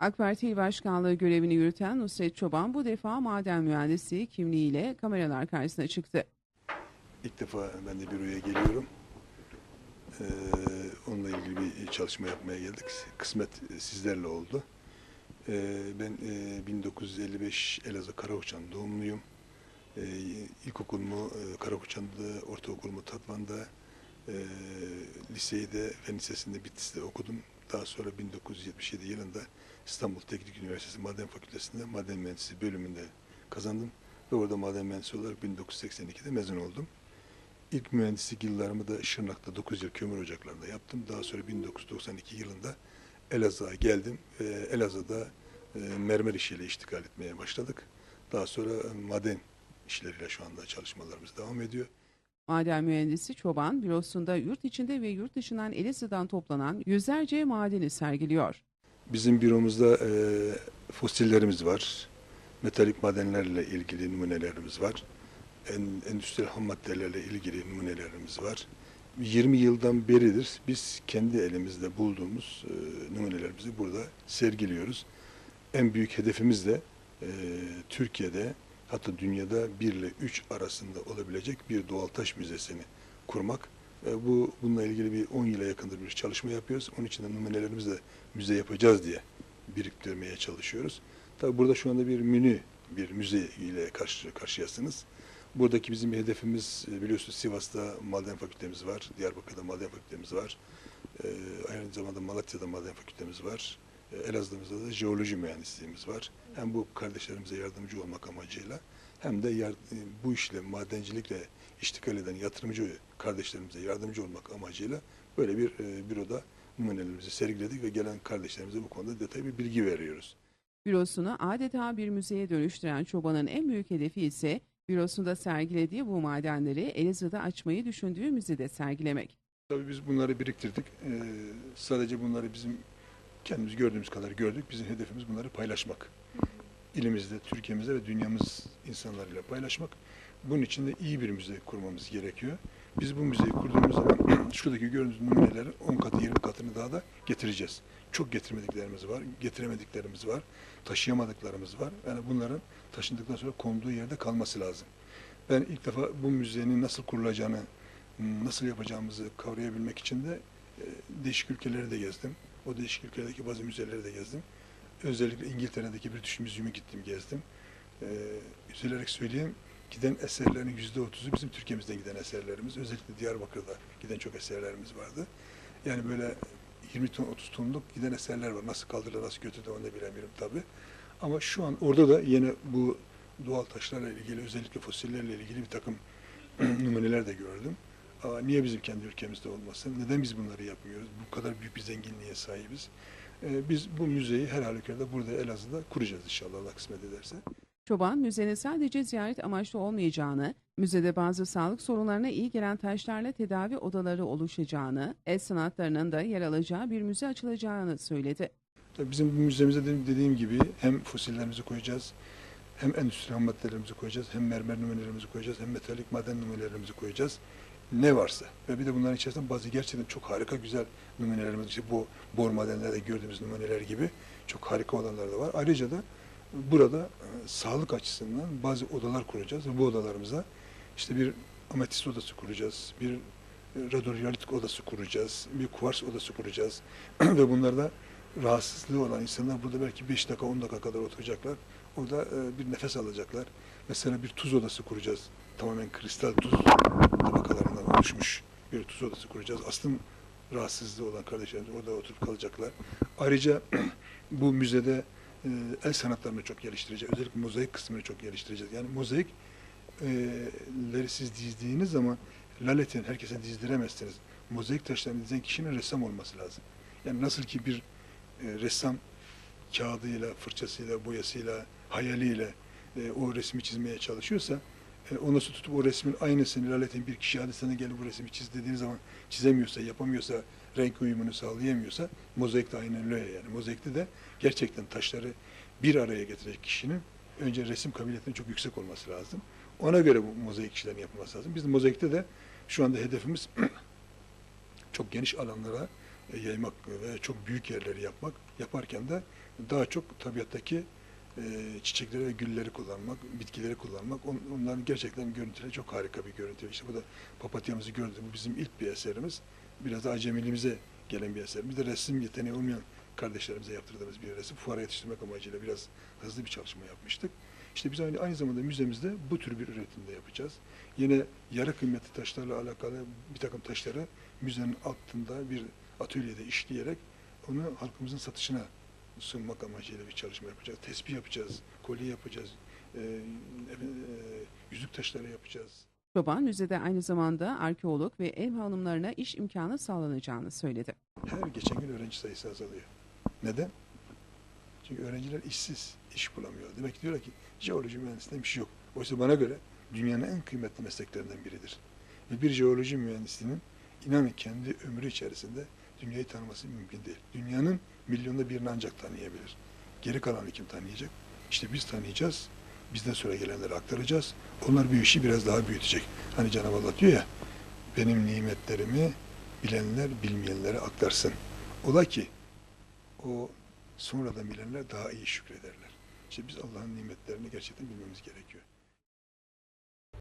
AK Parti İl Başkanlığı görevini yürüten Nusret Çoban bu defa maden mühendisi kimliğiyle kameralar karşısına çıktı. İlk defa ben de büroya geliyorum. Ee, onunla ilgili bir çalışma yapmaya geldik. Kısmet sizlerle oldu. Ee, ben e, 1955 Elazığ Karakoçan doğumluyum. Ee, ilkokulumu e, Karakoçan'da, ortaokulumu Tatvan'da, e, liseyi de Fen Lisesi'nde Bitlis'te okudum. Daha sonra 1977 yılında İstanbul Teknik Üniversitesi Maden Fakültesi'nde maden mühendisliği bölümünde kazandım. Ve orada maden mühendisi olarak 1982'de mezun oldum. İlk mühendislik yıllarımı da Şırnak'ta 9 yıl kömür ocaklarında yaptım. Daha sonra 1992 yılında Elazığ'a geldim. Ve Elazığ'da e, mermer işiyle iştigal etmeye başladık. Daha sonra e, maden işleriyle şu anda çalışmalarımız devam ediyor. Maden mühendisi Çoban, bürosunda yurt içinde ve yurt dışından Elazığ'dan toplanan yüzlerce madeni sergiliyor. Bizim büromuzda e, fosillerimiz var. Metalik madenlerle ilgili numunelerimiz var. En, endüstriyel ham maddelerle ilgili numunelerimiz var. 20 yıldan beridir biz kendi elimizde bulduğumuz e, numunelerimizi burada sergiliyoruz. En büyük hedefimiz de e, Türkiye'de hatta dünyada 1 ile 3 arasında olabilecek bir doğal taş müzesini kurmak. E, bu bununla ilgili bir 10 yıla yakındır bir çalışma yapıyoruz. Onun için de numunelerimizi müze yapacağız diye biriktirmeye çalışıyoruz. Tabii burada şu anda bir münü bir müze ile karşı karşıyasınız. Buradaki bizim hedefimiz e, biliyorsunuz Sivas'ta maden fakültemiz var, Diyarbakır'da maden fakültemiz var. Ee, aynı zamanda Malatya'da maden fakültemiz var. Ee, Elazığ'ımızda da jeoloji mühendisliğimiz var. Hem bu kardeşlerimize yardımcı olmak amacıyla hem de e, bu işle madencilikle iştikal eden yatırımcı kardeşlerimize yardımcı olmak amacıyla böyle bir e, büroda numunelerimizi sergiledik ve gelen kardeşlerimize bu konuda detaylı bir bilgi veriyoruz. Bürosunu adeta bir müzeye dönüştüren Çoban'ın en büyük hedefi ise bürosunda sergilediği bu madenleri Elazığ'da açmayı düşündüğü müzede sergilemek. Tabii biz bunları biriktirdik. Ee, sadece bunları bizim kendimiz gördüğümüz kadar gördük. Bizim hedefimiz bunları paylaşmak. İlimizde, Türkiye'mizde ve dünyamız insanlarıyla paylaşmak. Bunun için de iyi bir müze kurmamız gerekiyor. Biz bu müzeyi kurduğumuz zaman şuradaki gördüğünüz numuneleri 10 katı 20 katını daha da getireceğiz. Çok getirmediklerimiz var, getiremediklerimiz var, taşıyamadıklarımız var. Yani bunların taşındıktan sonra konduğu yerde kalması lazım. Ben ilk defa bu müzenin nasıl kurulacağını, nasıl yapacağımızı kavrayabilmek için de e, değişik ülkeleri de gezdim. O değişik ülkelerdeki bazı müzeleri de gezdim. Özellikle İngiltere'deki British Museum'u gittim, gezdim. E, üzülerek söyleyeyim, giden eserlerin yüzde otuzu bizim Türkiye'mizden giden eserlerimiz. Özellikle Diyarbakır'da giden çok eserlerimiz vardı. Yani böyle 20 ton, 30 tonluk giden eserler var. Nasıl kaldırılır, nasıl götürdü onu da bilemiyorum tabii. Ama şu an orada da yine bu doğal taşlarla ilgili, özellikle fosillerle ilgili bir takım numuneler de gördüm. Aa, niye bizim kendi ülkemizde olmasın? Neden biz bunları yapmıyoruz? Bu kadar büyük bir zenginliğe sahibiz. Ee, biz bu müzeyi her halükarda burada Elazığ'da kuracağız inşallah Allah kısmet ederse. Çoban, müzenin sadece ziyaret amaçlı olmayacağını, müzede bazı sağlık sorunlarına iyi gelen taşlarla tedavi odaları oluşacağını, el sanatlarının da yer alacağı bir müze açılacağını söyledi. Tabii bizim müzemize de dediğim gibi hem fosillerimizi koyacağız, hem endüstri ham maddelerimizi koyacağız, hem mermer numunelerimizi koyacağız, hem metalik maden numunelerimizi koyacağız. Ne varsa. Ve bir de bunların içerisinde bazı gerçekten çok harika güzel numunelerimiz, işte bu bor madenlerde gördüğümüz numuneler gibi çok harika olanlar da var. Ayrıca da burada e, sağlık açısından bazı odalar kuracağız ve bu odalarımıza işte bir ametist odası kuracağız, bir radyolitik odası kuracağız, bir kuvars odası kuracağız ve bunlarda rahatsızlığı olan insanlar burada belki 5 dakika 10 dakika kadar oturacaklar. Orada e, bir nefes alacaklar. Mesela bir tuz odası kuracağız. Tamamen kristal tuz tabakalarından oluşmuş bir tuz odası kuracağız. Astım rahatsızlığı olan kardeşlerimiz orada oturup kalacaklar. Ayrıca bu müzede e, el sanatlarını çok geliştireceğiz. Özellikle mozaik kısmını çok geliştireceğiz. Yani mozaik e, siz dizdiğiniz zaman laletin herkese dizdiremezsiniz. Mozaik taşlarını dizen kişinin ressam olması lazım. Yani nasıl ki bir e, ressam kağıdıyla, fırçasıyla, boyasıyla, hayaliyle o resmi çizmeye çalışıyorsa e, onu nasıl tutup o resmin aynısını laletin bir kişi hadi sana gel bu resmi çiz dediğiniz zaman çizemiyorsa, yapamıyorsa, renk uyumunu sağlayamıyorsa mozaik de aynen öyle yani. Mozaikte de gerçekten taşları bir araya getirecek kişinin önce resim kabiliyetinin çok yüksek olması lazım. Ona göre bu mozaik işlerin yapılması lazım. Biz de mozaikte de şu anda hedefimiz çok geniş alanlara e, yaymak ve çok büyük yerleri yapmak. Yaparken de daha çok tabiattaki e, çiçekleri ve gülleri kullanmak, bitkileri kullanmak. On, onların gerçekten görüntüleri çok harika bir görüntü. İşte bu da papatyamızı gördüm. Bu bizim ilk bir eserimiz. Biraz da acemiliğimize gelen bir eser. Bir de resim yeteneği olmayan kardeşlerimize yaptırdığımız bir resim. Fuara yetiştirmek amacıyla biraz hızlı bir çalışma yapmıştık. İşte biz aynı, aynı zamanda müzemizde bu tür bir üretimde yapacağız. Yine yarı kıymetli taşlarla alakalı bir takım taşları müzenin altında bir atölyede işleyerek onu halkımızın satışına sunmak amacıyla bir çalışma yapacağız. Tespih yapacağız, kolye yapacağız, e, e, yüzük taşları yapacağız. Çoban müzede aynı zamanda arkeolog ve ev hanımlarına iş imkanı sağlanacağını söyledi. Her geçen gün öğrenci sayısı azalıyor. Neden? Çünkü öğrenciler işsiz, iş bulamıyor. Demek ki diyorlar ki jeoloji mühendisliğinde bir şey yok. Oysa bana göre dünyanın en kıymetli mesleklerinden biridir. Ve bir jeoloji mühendisinin inanın kendi ömrü içerisinde dünyayı tanıması mümkün değil. Dünyanın milyonda birini ancak tanıyabilir. Geri kalanı kim tanıyacak? İşte biz tanıyacağız. Bizden sonra gelenlere aktaracağız. Onlar bu işi biraz daha büyütecek. Hani Cenab-ı Allah diyor ya, benim nimetlerimi bilenler bilmeyenlere aktarsın. Ola ki o sonradan bilenler daha iyi şükrederler. İşte biz Allah'ın nimetlerini gerçekten bilmemiz gerekiyor.